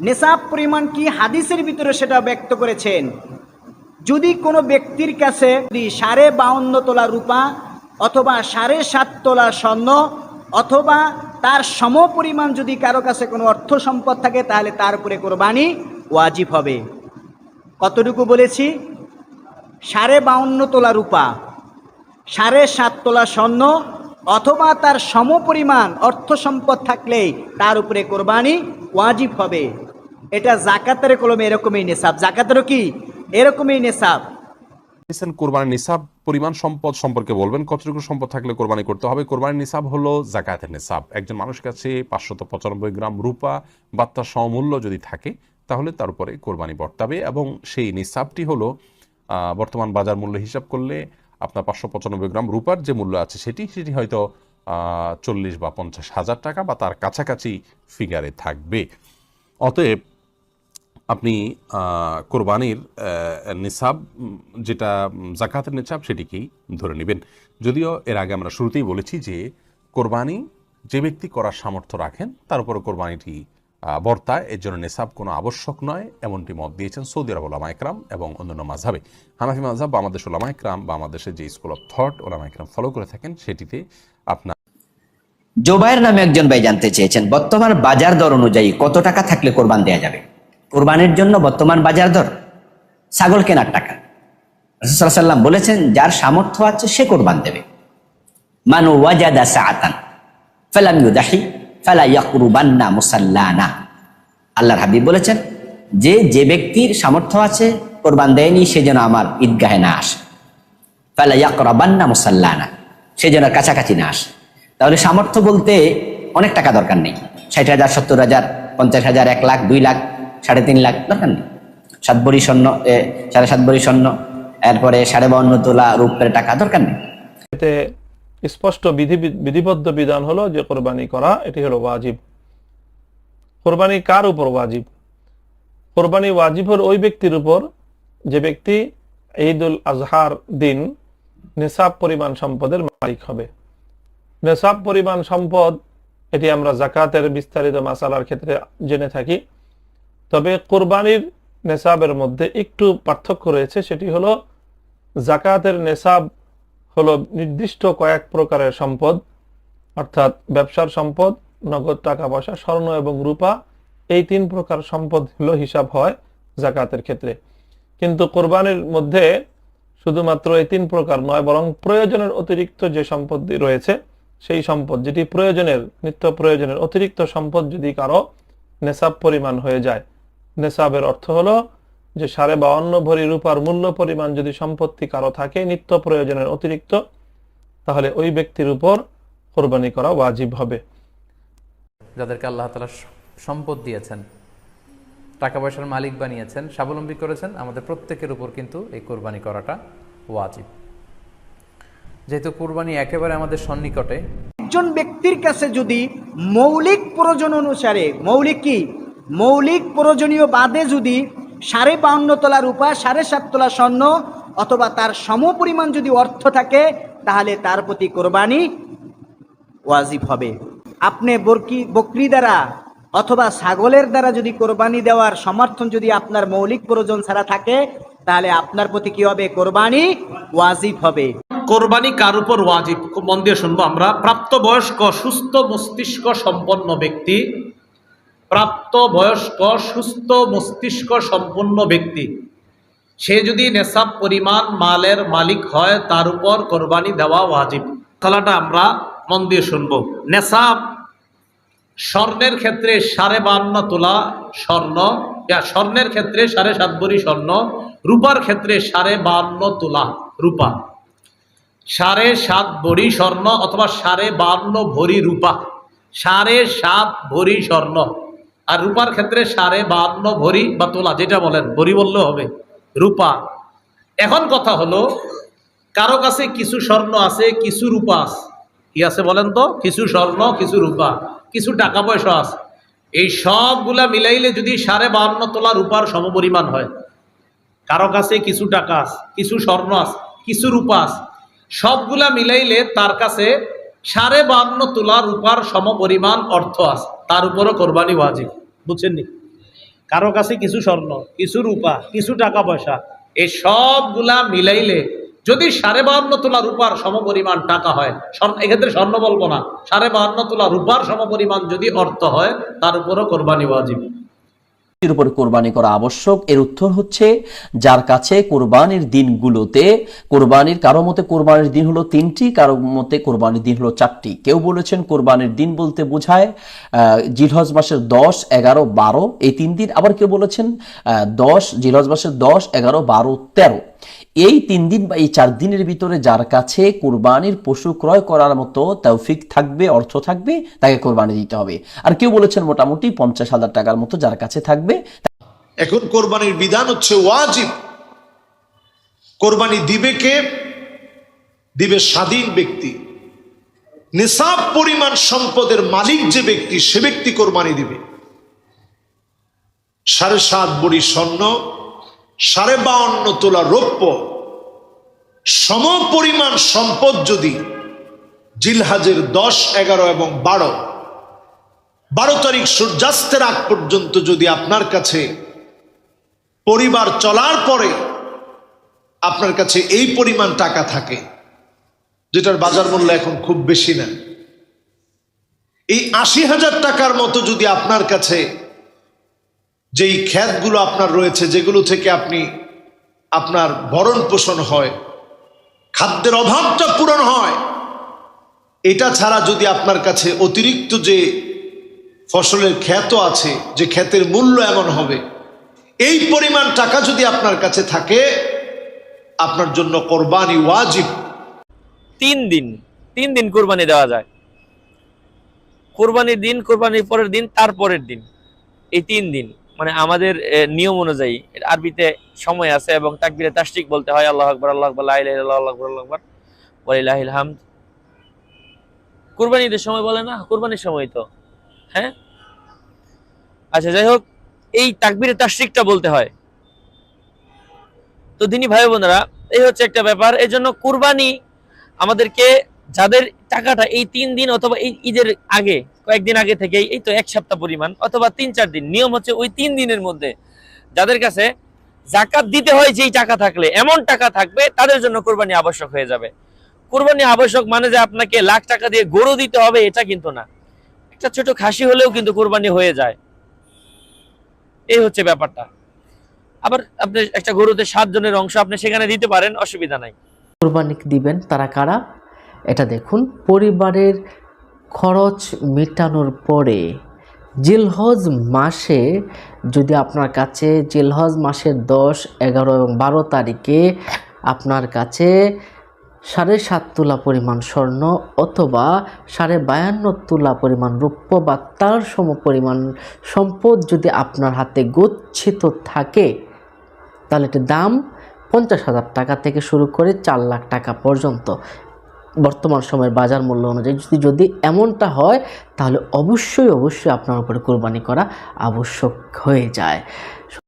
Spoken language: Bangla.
নেশাব পরিমাণ কি হাদিসের ভিতরে সেটা ব্যক্ত করেছেন? যদি কোনো ব্যক্তির কাছে যদি সাড়ে বাউন্ন তোলা রূপা অথবা সাড়ে সাত তোলা স্বর্ণ অথবা তার সমপরিমাণ যদি কারও কাছে কোনো অর্থ সম্পদ থাকে, তাহলে তার উপরে কোরবানি ওয়াজিব হবে। কতটুকু বলেছি? সাড়ে বাউন্ন তোলা রূপা, সাড়ে সাত তোলা স্বর্ণ অথবা তার সমপরিমাণ অর্থ সম্পদ থাকলেই তার উপরে কোরবানি ওয়াজিব হবে। এটা জাকাতের কলমে এরকমই নেশাব জাকাতেরও কি? এরকমই নেশাব দিয়েছেন কোরবানির নিসাব, পরিমাণ সম্পদ সম্পর্কে বলবেন, কতটুকু সম্পদ থাকলে কোরবানি করতে হবে? কোরবানির নিসাব হলো জাকাতের নিসাব। একজন মানুষের কাছে পাঁচশত পঁচানব্বই গ্রাম রূপা বা তার সমমূল্য যদি থাকে, তাহলে তার উপরে কোরবানি বর্তাবে এবং সেই নিসাবটি হলো বর্তমান বাজার মূল্য হিসাব করলে আপনার পাঁচশো পঁচানব্বই গ্রাম রূপার যে মূল্য আছে সেটি সেটি হয়তো চল্লিশ বা পঞ্চাশ হাজার টাকা বা তার কাছাকাছি ফিগারে থাকবে। অতএব আপনি কোরবানির নিসাব, যেটা জাকাতের নিসাব সেটিকেই ধরে নেবেন। যদিও এর আগে আমরা শুরুতেই বলেছি যে কোরবানি যে ব্যক্তি করার সামর্থ্য রাখেন, তার উপরে কোরবানিটি বর্তায়। এর জন্য নেশাব কোনো আবশ্যক নয়, এমনটি মত দিয়েছেন সৌদি আরব ওলামা একরাম এবং অন্যান্য মাঝাবে হানাফি মাঝাব বা আমাদের ওলামা একরাম বা আমাদের যে স্কুল অফ থট ওলামা একরাম ফলো করে থাকেন, সেটিতে আপনার জোবাইর নামে একজন ভাই জানতে চেয়েছেন, বর্তমান বাজার দর অনুযায়ী কত টাকা থাকলে কোরবান দেওয়া যাবে? কোরবানির জন্য বর্তমান বাজার দর ছাগল কেনার টাকা। রাসূলুল্লাহ সাল্লাম বলেছেন, যার সামর্থ্য আছে, সে কোরবান দেবে। মানু মুসাল্লানা। আল্লাহর হাবিব বলেছেন, যে যে ব্যক্তির সামর্থ্য আছে, কোরবান দেয়নি, সে যেন আমার ঈদগাহে না আসে। ফালা ইয়াকরাবান্না মুসাল্লানা, সে যেন কাছাকাছি না আসে। তাহলে সামর্থ্য বলতে অনেক টাকা দরকার নেই। ষাট হাজার, সত্তর হাজার, পঞ্চাশ হাজার, এক লাখ, দুই লাখ সাড়ে তিন লাখ, দরকার নেই। সাত বড়ি স্বর্ণ সাড়ে সাত বড়ি স্বর্ণ, এরপরে সাড়ে বাউন্ন তোলা রূপের টাকা, দরকার নেই। এতে স্পষ্ট বিধি, বিধিবদ্ধ বিধান হলো যে কোরবানি করা, এটি হলো ওয়াজিব। কোরবানি কার উপর ওয়াজিব? কোরবানি ওয়াজিব হল ওই ব্যক্তির উপর, যে ব্যক্তি ঈদুল আজহার দিন নেশাব পরিমাণ সম্পদের মালিক হবে। নেশাব পরিমাণ সম্পদ, এটি আমরা জাকাতের বিস্তারিত মাসালার ক্ষেত্রে জেনে থাকি। তবে কোরবানির নেশাবের মধ্যে একটু পার্থক্য রয়েছে, সেটি হলো জাকাতের নেশাব হলো নির্দিষ্ট কয়েক প্রকারের সম্পদ, অর্থাৎ ব্যবসার সম্পদ, নগদ টাকা পয়সা স্বর্ণ এবং রূপা, এই তিন প্রকার সম্পদ হলো হিসাব হয় জাকাতের ক্ষেত্রে। কিন্তু কোরবানির মধ্যে শুধুমাত্র এই তিন প্রকার নয়, বরং প্রয়োজনের অতিরিক্ত যে সম্পদ রয়েছে, সেই সম্পদ, যেটি প্রয়োজনের, নিত্য প্রয়োজনের অতিরিক্ত সম্পদ যদি কারও নেশাব পরিমাণ হয়ে যায় নেশাবের অর্থ হলো যে সাড়ে বাউন্ন ভরি রূপার মূল্য পরিমাণ যদি সম্পত্তি কারও থাকে নিত্য প্রয়োজনের অতিরিক্ত তাহলে ওই ব্যক্তির উপর কোরবানি করা ওয়াজিব হবে। যাদেরকে আল্লাহ তালা সম্পদ দিয়েছেন টাকা পয়সার মালিক বানিয়েছেন স্বাবলম্বী করেছেন আমাদের প্রত্যেকের উপর কিন্তু এই কোরবানি করাটা ওয়াজিব। যেহেতু কোরবানি একেবারে আমাদের সন্নিকটে একজন ব্যক্তির কাছে যদি মৌলিক প্রয়োজন অনুসারে মৌলিক কি? মৌলিক প্রয়োজনীয় বাদে যদি সাড়ে বাউন্ন তোলা রূপা, সাড়ে সাত তোলা স্বর্ণ অথবা তার সমপরিমাণ যদি অর্থ থাকে, তাহলে তার প্রতি কোরবানি ওয়াজিব হবে। আপনি বরকি, বকরি দ্বারা অথবা ছাগলের দ্বারা যদি কোরবানি দেওয়ার সমর্থন যদি আপনার মৌলিক প্রয়োজন ছাড়া থাকে, তাহলে আপনার প্রতি কি হবে? কোরবানি ওয়াজিব হবে। কোরবানি কার উপর ওয়াজিব? মন দিয়ে শুনব আমরা। প্রাপ্তবয়স্ক, সুস্থ মস্তিষ্ক সম্পন্ন ব্যক্তি প্রাপ্ত বয়স্ক সুস্থ মস্তিষ্ক সম্পন্ন ব্যক্তি। সে যদি নেশাব পরিমাণ মালের মালিক হয়, তার উপর কোরবানি দেওয়া ওয়াজিব। তালাটা আমরা মন দিয়ে শুনব। নেশাব স্বর্ণের ক্ষেত্রে সাড়ে বান্ন তোলা স্বর্ণ স্বর্ণের ক্ষেত্রে সাড়ে সাত ভরি স্বর্ণ, রূপার ক্ষেত্রে সাড়ে বান্ন তোলা রূপা। সাড়ে সাত ভরি স্বর্ণ অথবা সাড়ে বান্ন ভরি রূপা। সাড়ে সাত ভরি স্বর্ণ। আর রূপার ক্ষেত্রে সাড়ে বান্ন ভরি বা তোলা, যেটা বলেন, ভরি বললেও হবে, রূপা। এখন কথা হলো, কারও কাছে কিছু স্বর্ণ আছে, কিছু রূপা আছে। কি আছে বলেন তো? কিছু স্বর্ণ, কিছু রূপা, কিছু টাকা পয়সা আছে। এই সবগুলা মিলাইলে যদি সাড়ে বান্ন তোলা রূপার সমপরিমাণ হয়, কারও কাছে কিছু টাকা আছে, কিছু স্বর্ণ আছে, কিছু রূপা আছে, সবগুলা মিলাইলে তার কাছে সাড়ে বান্ন তোলা রূপার সমপরিমাণ অর্থ আছে। তার উপরও কোরবানি ওয়াজিব বুঝছেন নি কারও কাছে কিছু স্বর্ণ, কিছু রূপা, কিছু টাকা পয়সা, এই সবগুলা মিলাইলে যদি সাড়ে বাহান্ন তোলা রূপার সমপরিমাণ টাকা হয়, স্বর্ণ এক্ষেত্রে স্বর্ণ বলব না, সাড়ে বাহান্ন তোলা রূপার সমপরিমাণ যদি অর্থ হয়, তার উপরও কোরবানি ওয়াজিব। এর উপর কোরবানি করা আবশ্যক। এর উত্তর হচ্ছে, যার কাছে কোরবানির দিনগুলোতে, কোরবানির কারও মতে কোরবানির দিন হলো তিনটি, কারও মতে কোরবানির দিন হলো চারটি। কেউ বলেছেন কোরবানির দিন বলতে বোঝায় জিলহজ মাসের দশ, এগারো, বারো, এই তিন দিন। আবার কেউ বলেছেন দশ, জিলহজ মাসের দশ, এগারো, বারো, তেরো। এই তিন দিন বা এই চার দিনের ভিতরে যার কাছে কোরবানির পশু ক্রয় করার মতো তৌফিক থাকবে, অর্থ থাকবে, তাকে কোরবানি দিতে হবে। আর কেউ বলেছেন মোটামুটি পঞ্চাশ হাজার টাকার মতো যার কাছে থাকবে এখন কোরবানির বিধান হচ্ছে ওয়াজিব। কোরবানি দিবে কে? দিবে স্বাধীন ব্যক্তি। নিসাব পরিমাণ সম্পদের মালিক যে ব্যক্তি, সে ব্যক্তি কোরবানি দিবে। সাড়ে সাত বড়ি স্বর্ণ সাড়ে বাউন্ন তোলা রৌপ্য সম পরিমাণ সম্পদ যদি জিলহাজের দশ, এগারো এবং বারো বারো তারিখ সূর্যাস্তের আগ পর্যন্ত যদি আপনার কাছে পরিবার চলার পরে আপনার কাছে এই পরিমাণ টাকা থাকে, যেটার বাজার মূল্য এখন খুব বেশি না, এই আশি হাজার টাকার মতো যদি আপনার কাছে যেই খ্যাতগুলো আপনার রয়েছে, যেগুলো থেকে আপনি আপনার ভরণ পোষণ হয়, খাদ্যের অভাবটা পূরণ হয়, এটা ছাড়া যদি আপনার কাছে অতিরিক্ত যে ফসলের খ্যাত আছে, যে খ্যাতের মূল্য এমন হবে, এই পরিমাণ টাকা যদি আপনার কাছে থাকে, আপনার জন্য কোরবানি ওয়াজিব। তিন দিন তিন দিন কোরবানি দেওয়া যায়। কোরবানির দিন, কোরবানির পরের দিন, তারপরের দিন, এই তিন দিন। মানে আমাদের নিয়ম অনুযায়ী আরবিতে সময় আছে এবং তাকবিরে তাসটিক বলতে হয় আল্লাহ আকবর আল্লাহ আকবর ইল্লাল্লাহ, আকবর আল্লাহু আকবর ওয়ালিল্লাহিল হামদ। কোরবানির সময় বলে না? কোরবানির সময় তো। হ্যাঁ? আচ্ছা যাই হোক এই তাকবিরে তাসটিকটা বলতে হয়। তো দিনী ভাই বোনেরা এই হচ্ছে একটা ব্যাপার। এই জন্য কুরবানি আমাদেরকে যাদের টাকাটা এই তিন দিন অথবা এই ঈদের আগে, কয়েকদিন আগে থেকে এই তো এক সপ্তাহ পরিমাণ অথবা তিন, চার দিন, নিয়ম হচ্ছে ওই তিন দিনের মধ্যে যাদের কাছে জাকাত দিতে হয় যেই টাকা থাকলে, এমন টাকা থাকবে, তাদের জন্য কোরবানি আবশ্যক হয়ে যাবে। কোরবানি আবশ্যক মানে যে আপনাকে লাখ টাকা দিয়ে গরু দিতে হবে, এটা কিন্তু না। একটা ছোট খাসি হলেও কিন্তু কোরবানি হয়ে যায়। এই হচ্ছে ব্যাপারটা। আবার আপনি একটা গরুতে সাত জনের অংশ আপনি সেখানে দিতে পারেন, অসুবিধা নাই। কোরবানি দিবেন তারা কারা? এটা দেখুন, পরিবারের খরচ মেটানোর পরে জিলহজ মাসে যদি আপনার কাছে, জিলহজ মাসের দশ, এগারো এবং বারো তারিখে আপনার কাছে সাড়ে সাত তোলা পরিমাণ স্বর্ণ অথবা সাড়ে বায়ান্ন তোলা পরিমাণ রৌপ্য বা তার সম পরিমাণ সম্পদ যদি আপনার হাতে গচ্ছিত থাকে, তাহলে এটার দাম পঞ্চাশ হাজার টাকা থেকে শুরু করে চার লাখ টাকা পর্যন্ত। বর্তমান সময়ের বাজার মূল্য অনুযায়ী যদি যদি এমনটা হয়, তাহলে অবশ্যই অবশ্যই আপনার উপরে কোরবানি করা আবশ্যক হয়ে যায়।